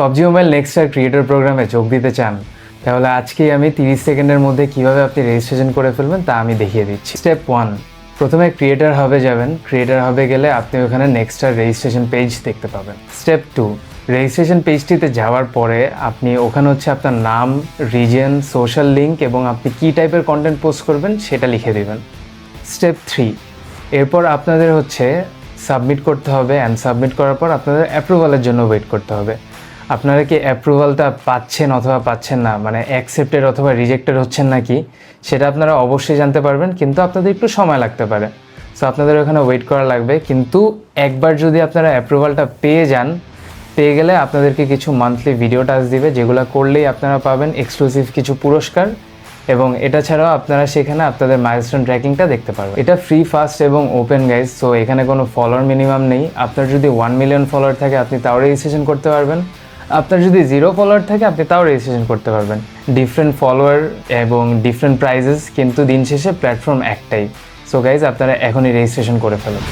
PUBG mobile next আর creator প্রোগ্রামে যোগ দিতে চান, তাহলে আজকেই আমি তিরিশ সেকেন্ডের মধ্যে কীভাবে আপনি রেজিস্ট্রেশন করে ফেলবেন তা আমি দেখিয়ে দিচ্ছি। স্টেপ ওয়ান প্রথমে ক্রিয়েটার হবে যাবেন। ক্রিয়েটার হবে গেলে আপনি ওখানে নেক্সট আর রেজিস্ট্রেশন পেজ দেখতে পাবেন। স্টেপ টু রেজিস্ট্রেশন পেজটিতে যাওয়ার পরে আপনি ওখানে হচ্ছে আপনার নাম রিজন সোশ্যাল লিঙ্ক এবং আপনি কী টাইপের কন্টেন্ট পোস্ট করবেন সেটা লিখে দেবেন। স্টেপ থ্রি এরপর আপনাদের হচ্ছে সাবমিট করতে হবে অ্যান্ড সাবমিট করার পর আপনাদের অ্যাপ্রুভালের জন্য ওয়েট করতে হবে। আপনারা কি অ্যাপ্রুভালটা পাচ্ছেন অথবা পাচ্ছেন না? মানে অ্যাকসেপ্টেড অথবা রিজেক্টেড হচ্ছেন নাকি? সেটা আপনারা অবশ্যই জানতে পারবেন, কিন্তু আপনাদের একটু সময় লাগতে পারে। সো আপনাদের ওখানে ওয়েট করা লাগবে। কিন্তু একবার যদি আপনারা অ্যাপ্রুভালটা পেয়ে যান, পেয়ে গেলে আপনাদেরকে কিছু মান্থলি ভিডিও টাচ দিবে, যেগুলো করলেই আপনারা পাবেন এক্সক্লুসিভ কিছু পুরস্কার এবং এটা ছাড়াও আপনারা সেখানে আপনাদের মাইলস্টোন ট্র্যাকিংটা দেখতে পারবেন। এটা ফ্রি ফাস্ট এবং ওপেন গাইজ সো এখানে কোনো ফলোয়ার মিনিমাম নেই। আপনার যদি ওয়ান মিলিয়ন ফলোয়ার থাকে, আপনি তাও রেজিস্ট্রেশন করতে পারবেন। আপনার যদি জিরো ফলোয়ার থাকে, আপনি তাও রেজিস্ট্রেশন করতে পারবেন। ডিফারেন্ট ফলোয়ার এবং ডিফারেন্ট প্রাইজেস কিন্তু দিন শেষে প্ল্যাটফর্ম একটাই। সো গাইজ আপনারা এখনই রেজিস্ট্রেশন করে ফেলুন।